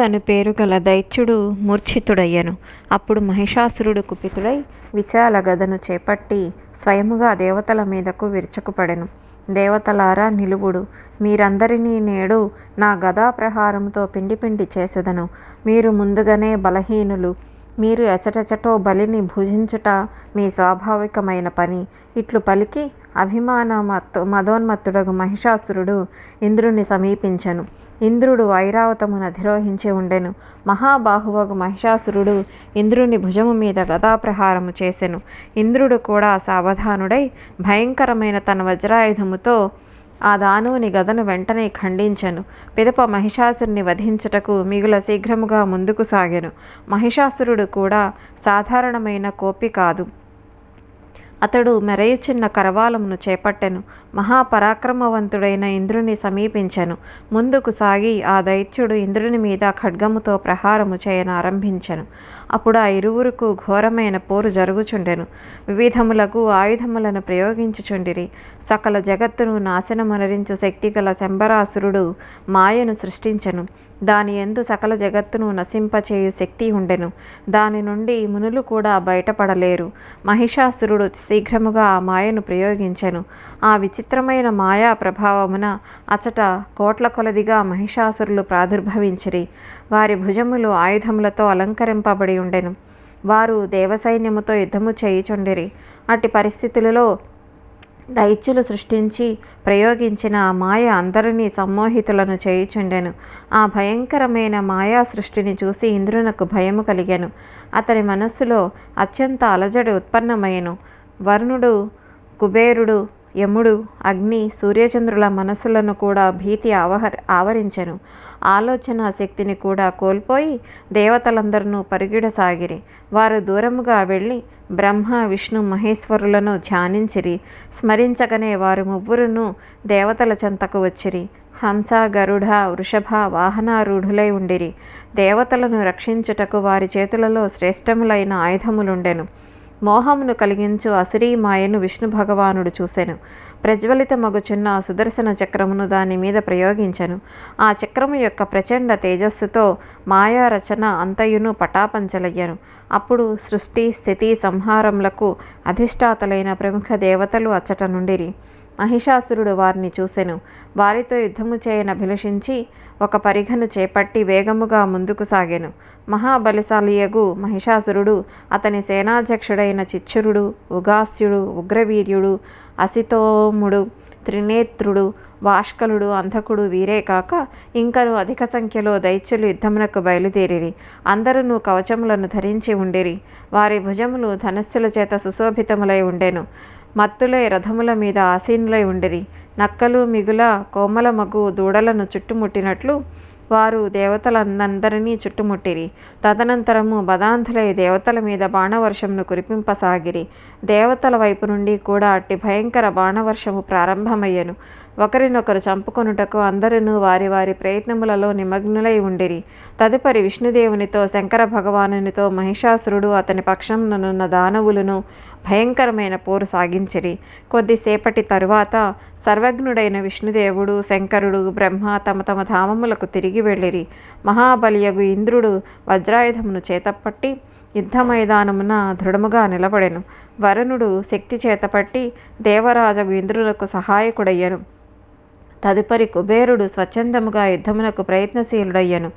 అని పేరు గల దైత్యుడు మూర్ఛితుడయ్యను. అప్పుడు మహిషాసురుడు కుపితుడై విశాల గదను చేపట్టి స్వయముగా దేవతల మీదకు విరుచుకుపడెను. దేవతలారా నిలువుడు మీరందరినీ నేడు నా గదా ప్రహారంతో పిండి పిండి చేసెదను. మీరు ముందుగానే బలహీనులు మీరు ఎచటెచటో బలిని భుజించుట మీ స్వాభావికమైన పని. ఇట్లు పలికి అభిమాన మత్తు మదోన్మత్తుడగు మహిషాసురుడు ఇంద్రుని సమీపించెను. ఇంద్రుడు ఐరావతమును అధిరోహించి ఉండెను. మహాబాహువగు మహిషాసురుడు ఇంద్రుని భుజము మీద గదాప్రహారము చేసెను. ఇంద్రుడు కూడా సావధానుడై భయంకరమైన తన వజ్రాయుధముతో ఆ దానువుని గదను వెంటనే ఖండించెను. పిదప మహిషాసురుని వధించుటకు మిగుల శీఘ్రముగా ముందుకు సాగెను. మహిషాసురుడు కూడా సాధారణమైన కోపి కాదు. అతడు మెరయుచున్న కరవాలమును చేపట్టెను. మహాపరాక్రమవంతుడైన ఇంద్రుని సమీపించెను. ముందుకు సాగి ఆ దైత్యుడు ఇంద్రుని మీద ఖడ్గముతో ప్రహారము చేయనారంభించెను అప్పుడు ఆ ఇరువురుకు ఘోరమైన పోరు జరుగుచుండెను. వివిధములకు ఆయుధములను ప్రయోగించుచుండిరి. సకల జగత్తును నాశనమనరించు శక్తిగల శంబరాసురుడు మాయను సృష్టించెను. దాని ఎందు సకల జగత్తును నశింపచేయు శక్తి ఉండెను. దాని నుండి మునులు కూడా బయటపడలేరు. మహిషాసురుడు శీఘ్రముగా ఆ మాయను ప్రయోగించెను. ఆ విచిత్రమైన మాయా ప్రభావమున అచట కోట్ల కొలదిగా మహిషాసురులు ప్రాదుర్భవించిరి. వారి భుజములు ఆయుధములతో అలంకరింపబడి ఉండెను. వారు దేవసైన్యముతో యుద్ధము చేయుచుండిరి. అట్టి పరిస్థితులలో దైత్యులు సృష్టించి ప్రయోగించిన ఆ మాయ అందరినీ సమ్మోహితులను చేయుచుండెను. ఆ భయంకరమైన మాయా సృష్టిని చూసి ఇంద్రునకు భయము కలిగెను. అతని మనస్సులో అత్యంత అలజడి ఉత్పన్నమయ్యను. వరుణుడు కుబేరుడు యముడు అగ్ని సూర్యచంద్రుల మనస్సులను కూడా భీతి ఆవహ ఆవరించెను. ఆలోచన శక్తిని కూడా కోల్పోయి దేవతలందరూ పరిగిడసాగిరి. వారు దూరముగా వెళ్ళి బ్రహ్మ విష్ణు మహేశ్వరులను ధ్యానించిరి. స్మరించగనే వారు ముగ్గురును దేవతల చెంతకు వచ్చిరి. హంస గరుడ వృషభ వాహనారూఢులై ఉండిరి. దేవతలను రక్షించుటకు వారి చేతులలో శ్రేష్టములైన ఆయుధములుండెను. మోహమును కలిగించు అసిరీ మాయను విష్ణు భగవానుడు చూసెను. ప్రజ్వలితమగుచున్న సుదర్శన చక్రమును దాని మీద ప్రయోగించెను. ఆ చక్రము యొక్క ప్రచండ తేజస్సుతో మాయా రచన అంతయును పటాపంచలయ్యను. అప్పుడు సృష్టి స్థితి సంహారములకు అధిష్టాతలైన ప్రముఖ దేవతలు అచ్చట నుండిరి. మహిషాసురుడు వారిని చూసెను. వారితో యుద్ధము చేయనభిలషించి ఒక పరిఘను చేపట్టి వేగముగా ముందుకు సాగెను. మహాబలిశాలియగు మహిషాసురుడు అతని సేనాధ్యక్షుడైన చిచ్చురుడు ఉగాస్యుడు ఉగ్రవీర్యుడు అసితోముడు త్రినేత్రుడు వాష్కలుడు అంధకుడు వీరే కాక ఇంకను అధిక సంఖ్యలో దైత్యులు యుద్ధమునకు బయలుదేరిరి. అందరూ కవచములను ధరించి ఉండిరి. వారి భుజములు ధనస్సుల చేత సుశోభితములై ఉండెను. మత్తులై రథముల మీద ఆసీనులై ఉండిరి. నక్కలు మిగుల కోమల మగు దూడలను చుట్టుముట్టినట్లు వారు దేవతలందరినీ చుట్టుముట్టిరి. తదనంతరము బదాంధులై దేవతల మీద బాణవర్షంను కురిపింపసాగిరి. దేవతల వైపు నుండి కూడా అట్టి భయంకర బాణవర్షము ప్రారంభమయ్యను. ఒకరినొకరు చంపుకొనుటకు అందరూ వారి వారి ప్రయత్నములలో నిమగ్నులై ఉండిరి. తదుపరి విష్ణుదేవునితో శంకర భగవానునితో మహిషాసురుడు అతని పక్షంనున్న దానవులను భయంకరమైన పోరు సాగించిరి. కొద్దిసేపటి తరువాత సర్వజ్ఞుడైన విష్ణుదేవుడు శంకరుడు బ్రహ్మ తమ తమ ధామములకు తిరిగి వెళ్ళిరి. మహాబలియగు ఇంద్రుడు వజ్రాయుధమును చేతపట్టి యుద్ధ మైదానమున దృఢముగా నిలబడెను. వరుణుడు శక్తి చేతపట్టి దేవరాజగు ఇంద్రులకు సహాయకుడయ్యను. తదుపరి కుబేరుడు స్వచ్ఛందముగా యుద్ధమునకు ప్రయత్నశీలుడయ్యను.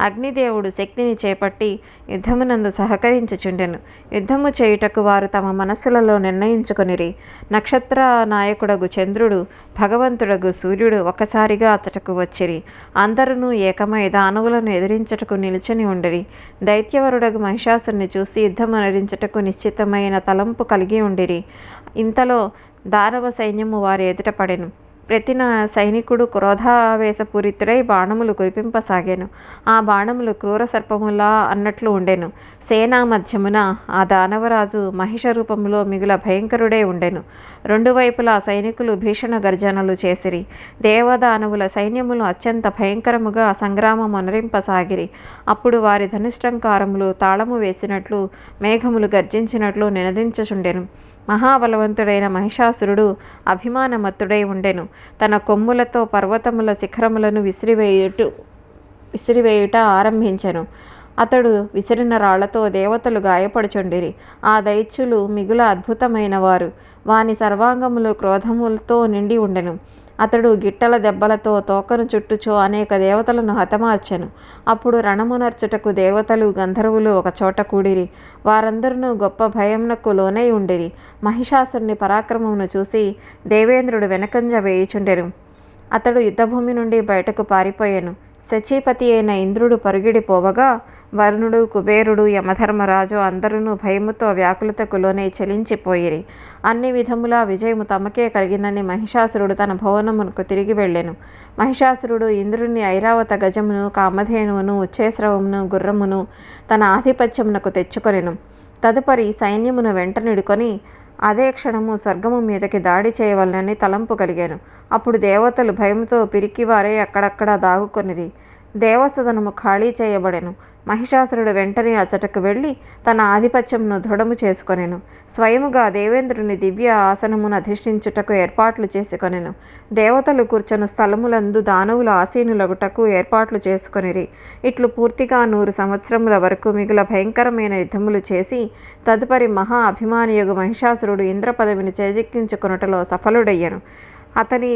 అగ్నిదేవుడు శక్తిని చేపట్టి యుద్ధమునందు సహకరించుచుండెను. యుద్ధము చేయుటకు వారు తమ మనస్సులలో నిర్ణయించుకొనిరి. నక్షత్ర నాయకుడగు చంద్రుడు భగవంతుడగు సూర్యుడు ఒకసారిగా అతటకు వచ్చిరి. అందరూ ఏకమై దానవులను ఎదిరించుటకు నిలుచుని ఉండిరి. దైత్యవరుడగు మహిషాసుని చూసి యుద్ధమనరించుటకు నిశ్చితమైన తలంపు కలిగి ఉండిరి. ఇంతలో దానవ సైన్యము వారి ఎదుట పడెను. ప్రతిన సైనికుడు క్రోధావేశపూరితుడై బాణములు కురిపింపసాగాను. ఆ బాణములు క్రూర సర్పములా అన్నట్లు ఉండెను. సేనా మధ్యమున ఆ దానవరాజు మహిష రూపములో మిగుల భయంకరుడే ఉండెను. రెండు వైపులా సైనికులు భీషణ గర్జనలు చేసిరి. దేవదానవుల సైన్యములు అత్యంత భయంకరముగా సంగ్రామం అనరింపసాగిరి. అప్పుడు వారి ధనుష్టంకారములు తాళము వేసినట్లు మేఘములు గర్జించినట్లు నినదించుచుండెను. మహాబలవంతుడైన మహిషాసురుడు అభిమానమత్తుడై ఉండెను. తన కొమ్ములతో పర్వతముల శిఖరములను విసిరివేయుట విసిరివేయుట ఆరంభించెను. అతడు విసిరిన రాళ్ళతో దేవతలు గాయపడుచుండిరి. ఆ దైత్యులు మిగుల అద్భుతమైన వారు వాని సర్వాంగములు క్రోధములతో నిండి ఉండెను. అతడు గిట్టల దెబ్బలతో తోకను చుట్టుచో అనేక దేవతలను హతమార్చెను. అప్పుడు రణమునర్చుటకు దేవతలు గంధర్వులు ఒక చోట కూడిరి. వారందరూ గొప్ప భయంనకు లోనై ఉండిరి. మహిషాసురుని పరాక్రమమును చూసి దేవేంద్రుడు వెనకంజ వేయుచుండెను. అతడు యుద్ధభూమి నుండి బయటకు పారిపోయాను. శచీపతి అయిన ఇంద్రుడు పరుగిడిపోవగా వరుణుడు కుబేరుడు యమధర్మరాజు అందరూ భయముతో వ్యాకులతకు లోనే చలించిపోయిరి. అన్ని విధములా విజయము తమకే కలిగినని మహిషాసురుడు తన భవనమునకు తిరిగి వెళ్ళెను. మహిషాసురుడు ఇంద్రుని ఐరావత గజమును కామధేనువును ఉచ్చేశ్రవమును గుర్రమును తన ఆధిపత్యమునకు తెచ్చుకొనెను. తదుపరి సైన్యమును వెంటనిడుకొని అదే క్షణము స్వర్గము మీదకి దాడి చేయవలనని తలంపు కలిగాను. అప్పుడు దేవతలు భయంతో పిరికివారే అక్కడక్కడ దాగుకొనిరి. దేవసదనము ఖాళీ చేయబడెను. మహిషాసురుడు వెంటనే అచ్చటకు వెళ్ళి తన ఆధిపత్యంను దృఢము చేసుకొనెను. స్వయముగా దేవేంద్రుని దివ్య ఆసనమును అధిష్ఠించుటకు ఏర్పాట్లు చేసుకొనెను. దేవతలు కూర్చొని స్థలములందు దానవుల ఆసీనులగుటకు ఏర్పాట్లు చేసుకొనిరి. ఇట్లు పూర్తిగా నూరు సంవత్సరముల వరకు మిగుల భయంకరమైన యుద్ధములు చేసి తదుపరి మహా అభిమానియగు మహిషాసురుడు ఇంద్ర పదవిని చేజిక్కించుకొనుటలో సఫలుడయ్యను. అతని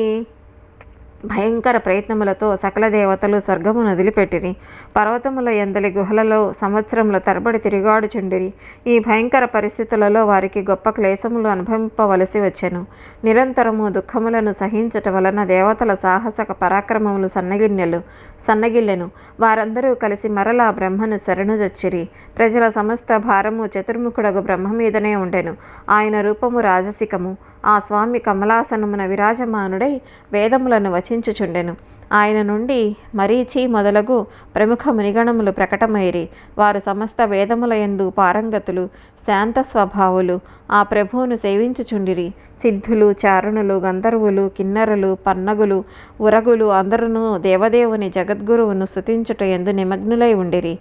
భయంకర ప్రయత్నములతో సకల దేవతలు స్వర్గమును వదిలిపెట్టిరి. పర్వతముల ఎందలి గుహలలో సంవత్సరముల తరబడి తిరిగాడుచుండిరి. ఈ భయంకర పరిస్థితులలో వారికి గొప్ప క్లేశములు అనుభవింపవలసి వచ్చెను. నిరంతరము దుఃఖములను సహించట వలన దేవతల సాహసక పరాక్రమములు సన్నగిన్నెలు సన్నగిల్లెను. వారందరూ కలిసి మరలా బ్రహ్మను శరణుజొచ్చిరి. ప్రజల సమస్త భారము చతుర్ముఖుడగు బ్రహ్మ మీదనే ఉండెను. ఆయన రూపము రాజసికము. ఆ స్వామి కమలాసనమున విరాజమానుడై వేదములను వచించుచుండెను. ఆయన నుండి మరీచి మొదలగు ప్రముఖ మునిగణములు ప్రకటమైరి వారు సమస్త వేదముల యందు పారంగతులు శాంత స్వభావులు ఆ ప్రభువును సేవించుచుండిరి. సిద్ధులు చారుణులు గంధర్వులు కిన్నరులు పన్నగులు ఉరగులు అందరును దేవదేవుని జగద్గురువును స్థుతించుట ఎందు నిమగ్నులై ఉండిరి.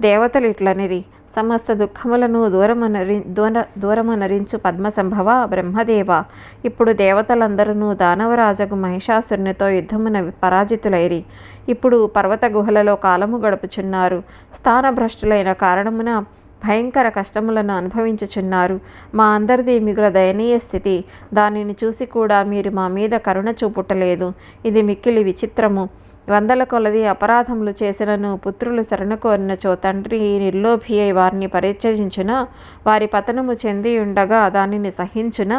దేవతలు ఇట్లనిరి. సమస్త దుఃఖములను దూరమనరి దూర దూరమనరించు పద్మసంభవ బ్రహ్మదేవ. ఇప్పుడు దేవతలందరూ దానవరాజగు మహిషాసురునితో యుద్ధమున పరాజితులైరి. ఇప్పుడు పర్వత గుహలలో కాలము గడుపుచున్నారు. స్థానభ్రష్టులైన కారణమున భయంకర కష్టములను అనుభవించుచున్నారు. మా అందరిది మిగుల దయనీయ స్థితి. దానిని చూసి కూడా మీరు మా మీద కరుణ చూపుటలేదు. ఇది మిక్కిలి విచిత్రము. వందల కొలది అపరాధములు చేసినను పుత్రులు శరణ కోరినచో తండ్రి నిర్లోభి అయి వారిని పరిత్యజించున. వారి పతనము చెంది ఉండగా దానిని సహించున.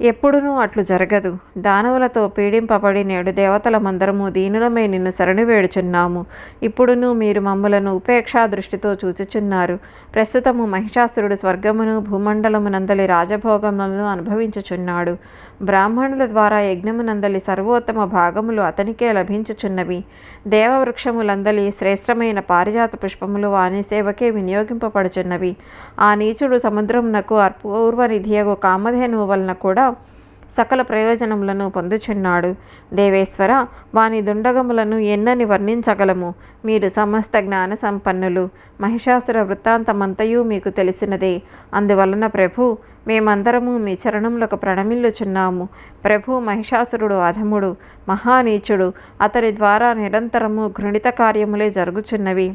ఎప్పుడునూ అట్లు జరగదు. దానవులతో పీడింపబడి నేడు దేవతల మందరము దీనులమై నిన్ను సరణి వేడుచున్నాము. ఇప్పుడును మీరు మమ్ములను ఉపేక్షా దృష్టితో చూచుచున్నారు. ప్రస్తుతము మహిషాసురుడు స్వర్గమును భూమండలమునందలి రాజభోగములను అనుభవించుచున్నాడు. బ్రాహ్మణుల ద్వారా యజ్ఞమునందలి సర్వోత్తమ భాగములు అతనికే లభించుచున్నవి. దేవవృక్షములందలి శ్రేష్టమైన పారిజాత పుష్పములు వాని సేవకే వినియోగింపబడుచున్నవి. ఆ నీచుడు సముద్రమునకు అపూర్వనిధియగు కామధేనువు వలన కూడా సకల ప్రయోజనములను పొందుచున్నాడు. దేవేశ్వర వాని దుండగములను ఎన్నని వర్ణించగలము? మీరు సమస్త జ్ఞాన సంపన్నులు. మహిషాసుర వృత్తాంతమంతయు మీకు తెలిసినదే. అందువలన ప్రభు మేమందరము మీ చరణములకు ప్రణమిల్లుచున్నాము. ప్రభు మహిషాసురుడు అధముడు మహానీచుడు. అతని ద్వారా నిరంతరము ఘృణిత కార్యములే జరుగుచున్నవి.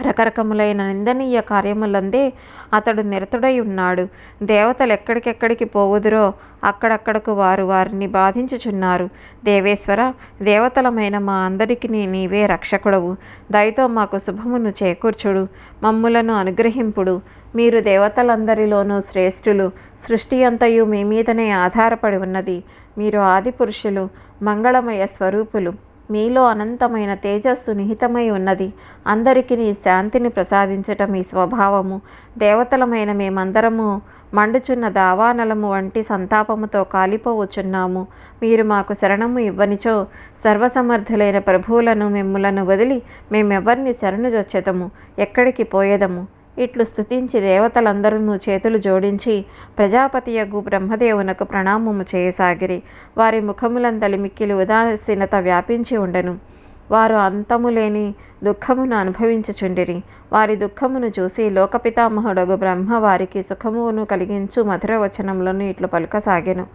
రకరకములైన నిందనీయ కార్యములందే అతడు నిరతుడై ఉన్నాడు. దేవతలు ఎక్కడికెక్కడికి పోవుదురో అక్కడక్కడకు వారు వారిని బాధించుచున్నారు. దేవేశ్వర దేవతలమైన మా అందరికి నీవే రక్షకుడవు. దయతో మాకు శుభమును చేకూర్చుడు. మమ్ములను అనుగ్రహింపుడు. మీరు దేవతలందరిలోనూ శ్రేష్ఠులు. సృష్టి అంతయు మీ మీదనే ఆధారపడి ఉన్నది. మీరు ఆది పురుషులు మంగళమయ స్వరూపులు. మీలో అనంతమైన తేజస్సు నిహితమై ఉన్నది. అందరికీ నీ శాంతిని ప్రసాదించటం మీ స్వభావము. దేవతలమైన మేమందరము మండుచున్న దావానలము వంటి సంతాపముతో కాలిపోవచ్చున్నాము. మీరు మాకు శరణము ఇవ్వనిచో సర్వసమర్థులైన ప్రభువులను మిమ్ములను వదిలి మేమెవరిని శరణు జొచ్చెదము? ఎక్కడికి పోయేదము? ఇట్లు స్థుతించి దేవతలందరూ చేతులు జోడించి ప్రజాపతియగు బ్రహ్మదేవునకు ప్రణామము చేయసాగిరి. వారి ముఖములందలి మిక్కిలి ఉదాసీనత వ్యాపించి ఉండెను. వారు అంతములేని దుఃఖమును అనుభవించుచుండిరి. వారి దుఃఖమును చూసి లోకపితామహుడగు బ్రహ్మ వారికి సుఖమును కలిగించు మధుర వచనములను ఇట్లు పలుకసాగెను.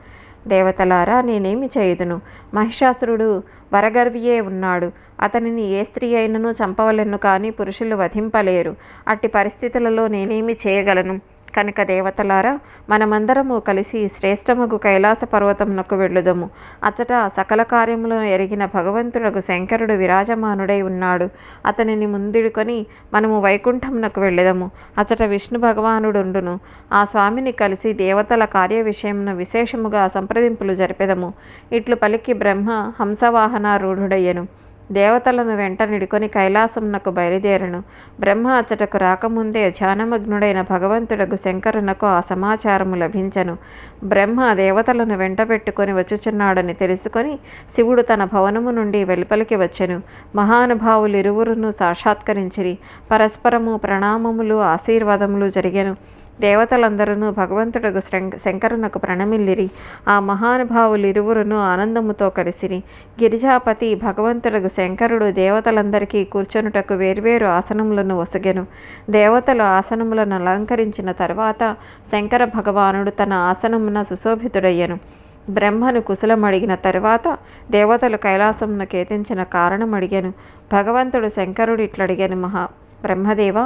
దేవతలారా నేనేమి చేయుదును? మహిషాసురుడు వరగర్వియే ఉన్నాడు. అతనిని ఏ స్త్రీ అయినను చంపవలెను కానీ పురుషులు వధింపలేరు. అట్టి పరిస్థితులలో నేనేమి చేయగలను? కనుక దేవతలారా మనమందరము కలిసి శ్రేష్టమగు కైలాస పర్వతమునకు వెళ్ళుదము. అచ్చట సకల కార్యములను ఎరిగిన భగవంతుడకు శంకరుడు విరాజమానుడై ఉన్నాడు. అతనిని ముందుడుకొని మనము వైకుంఠమునకు వెళ్ళెదము. అచ్చట విష్ణు భగవానుడుండును. ఆ స్వామిని కలిసి దేవతల కార్య విషయమును విశేషముగా సంప్రదింపులు జరిపెదము. ఇట్లు పలికి బ్రహ్మ హంసవాహనారూఢుడయ్యను. దేవతలను వెంట నిడుకొని కైలాసమునకు బయలుదేరను. బ్రహ్మ అచ్చటకు రాకముందే ధ్యానమగ్నుడైన భగవంతుడకు శంకరునకు ఆ సమాచారము లభించను. బ్రహ్మ దేవతలను వెంట పెట్టుకొని వచ్చుచున్నాడని తెలుసుకొని శివుడు తన భవనము నుండి వెలుపలికి వచ్చెను. మహానుభావులు ఇరువురును సాక్షాత్కరించిరి. పరస్పరము ప్రణామములు ఆశీర్వాదములు జరిగెను. దేవతలందరూ భగవంతుడకు శంకరునకు ప్రణమిల్లిరి. ఆ మహానుభావులిరువురును ఆనందముతో కలిసిరి. గిరిజాపతి భగవంతుడకు శంకరుడు దేవతలందరికీ కూర్చొనుటకు వేర్వేరు ఆసనములను ఒసగెను. దేవతలు ఆసనములను అలంకరించిన తర్వాత శంకర భగవానుడు తన ఆసనమున సుశోభితుడయ్యను. బ్రహ్మను కుశలం అడిగిన తరువాత దేవతలు కైలాసమును కేతించిన కారణం అడిగాను భగవంతుడు శంకరుడు ఇట్లడిగాను మహా బ్రహ్మదేవ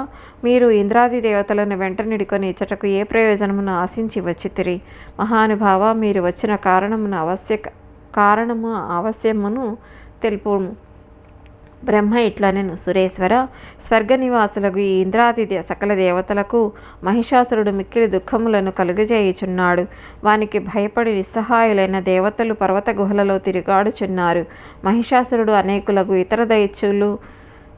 మీరు ఇంద్రాది దేవతలను వెంట నిడుకొని ఇచ్చటకు ఏ ప్రయోజనమును ఆశించి వచ్చితిరి? మహానుభావ మీరు వచ్చిన కారణమును అవశ్య కారణము ఆవశ్యమును తెలుపు బ్రహ్మ ఇట్లనెను సురేశ్వర స్వర్గ నివాసులకు ఈ ఇంద్రాది సకల దేవతలకు మహిషాసురుడు మిక్కిలి దుఃఖములను కలుగజేయుచున్నాడు. వానికి భయపడి నిస్సహాయులైన దేవతలు పర్వత గుహలలో తిరుగాడుచున్నారు. మహిషాసురుడు అనేకులకు ఇతర దైత్యులు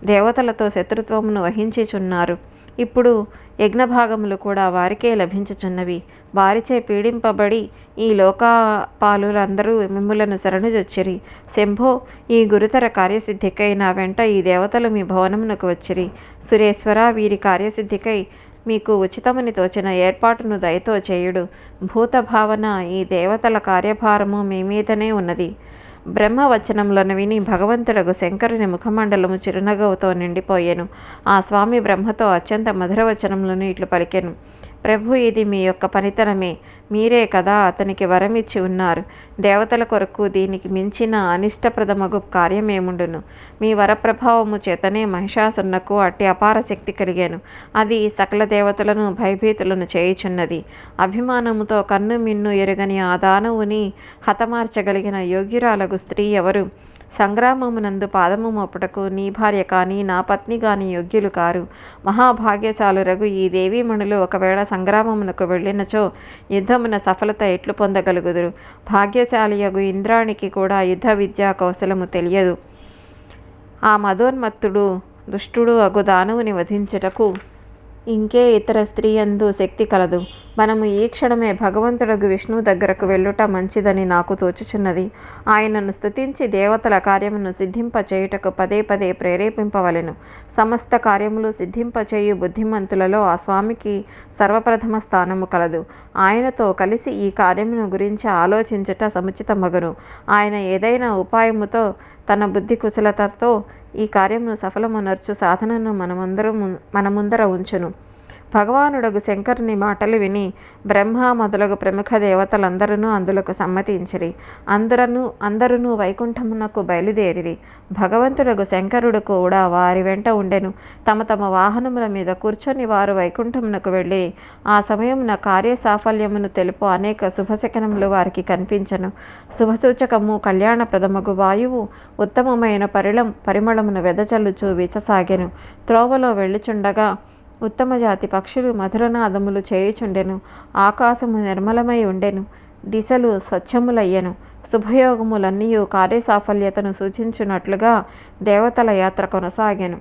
దేవతలతో శత్రుత్వమును వహించుచున్నారు. ఇప్పుడు యజ్ఞభాగములు కూడా వారికే లభించుచున్నవి. వారిచే పీడింపబడి ఈ లోకపాలులందరూ మిమ్ములను శరణుజొచ్చిరి. శంభో ఈ గురుతర కార్యసిద్ధికై నా వెంట ఈ దేవతలు మీ భవనమునకు వచ్చిరి. సురేశ్వర వీరి కార్యసిద్ధికై మీకు ఉచితమని తోచిన ఏర్పాటును దయతో చేయుడు. భూత భావన ఈ దేవతల కార్యభారము మీ మీదనే ఉన్నది. బ్రహ్మవచనములను విని భగవంతుడకు శంకరుని ముఖమండలము చిరునగవుతో నిండిపోయెను. ఆ స్వామి బ్రహ్మతో అత్యంత మధురవచనములను ఇట్లు పలికెను. ప్రభు ఇది మీ యొక్క పనితనమే. మీరే కదా అతనికి వరమిచ్చి ఉన్నారు. దేవతల కొరకు దీనికి మించిన అనిష్టప్రదమగు కార్యమేముండును? మీ వరప్రభావము చేతనే మహిషాసున్నకు అట్టి అపార శక్తి కలిగాను. అది సకల దేవతలను భయభీతులను చేయుచున్నది. అభిమానముతో కన్ను మిన్ను ఎరుగని ఆ దానవుని హతమార్చగలిగిన యోగ్యురాలగు స్త్రీ ఎవరు? సంగ్రామమునందు పాదము మోపుటకు నీ భార్య కానీ నా పత్ని కానీ యోగ్యులు కారు. రఘు ఈ దేవీమణులు ఒకవేళ సంగ్రామమునకు వెళ్ళినచో యుద్ధమున సఫలత ఎట్లు పొందగలుగుదురు? భాగ్యశాలియగు ఇంద్రానికి కూడా యుద్ధ విద్యా కౌశలము తెలియదు. ఆ మధోన్మత్తుడు దుష్టుడు అగు దానవుని వధించుటకు ఇంకే ఇతర స్త్రీ అందు శక్తి కలదు. మనము ఈ క్షణమే భగవంతుడగు విష్ణువు దగ్గరకు వెళ్ళుట మంచిదని నాకు తోచుచున్నది. ఆయనను స్తుతించి దేవతల కార్యమును సిద్ధింపచేయుటకు పదే పదే ప్రేరేపింపవలెను. సమస్త కార్యములు సిద్ధింపచేయు బుద్ధిమంతులలో ఆ స్వామికి సర్వప్రథమ స్థానము కలదు. ఆయనతో కలిసి ఈ కార్యమును గురించి ఆలోచించుట సముచితమగును. ఆయన ఏదైనా ఉపాయముతో తన బుద్ధి కుశలతతో ఈ కార్యమును సఫలమునర్చు సాధనను మనమందరం మన ముందర ఉంచును. భగవానుడగు శంకరుని మాటలు విని బ్రహ్మ మొదలగు ప్రముఖ దేవతలందరూ అందులకు సమ్మతించిరి. అందరను అందరూ వైకుంఠమునకు బయలుదేరిరి. భగవంతుడగు శంకరుడు కూడా వారి వెంట ఉండెను. తమ తమ వాహనముల మీద కూర్చొని వారు వైకుంఠమునకు వెళ్ళి ఆ సమయమున కార్యసాఫల్యమును తెలుపు అనేక శుభశకనములు వారికి కనిపించను. శుభసూచకము కళ్యాణప్రదమగు వాయువు ఉత్తమమైన పరిళం పరిమళమును వెదజల్లుచు వీచసాగెను. త్రోవలో వెళ్ళుచుండగా ఉత్తమ జాతి పక్షులు మధురనాదములు చేయుచుండెను ఆకాశము నిర్మలమై ఉండెను దిశలు స్వచ్ఛములయ్యెను శుభయోగములన్నీ కార్యసాఫల్యతను సూచించున్నట్లుగా దేవతల యాత్ర కొనసాగాను.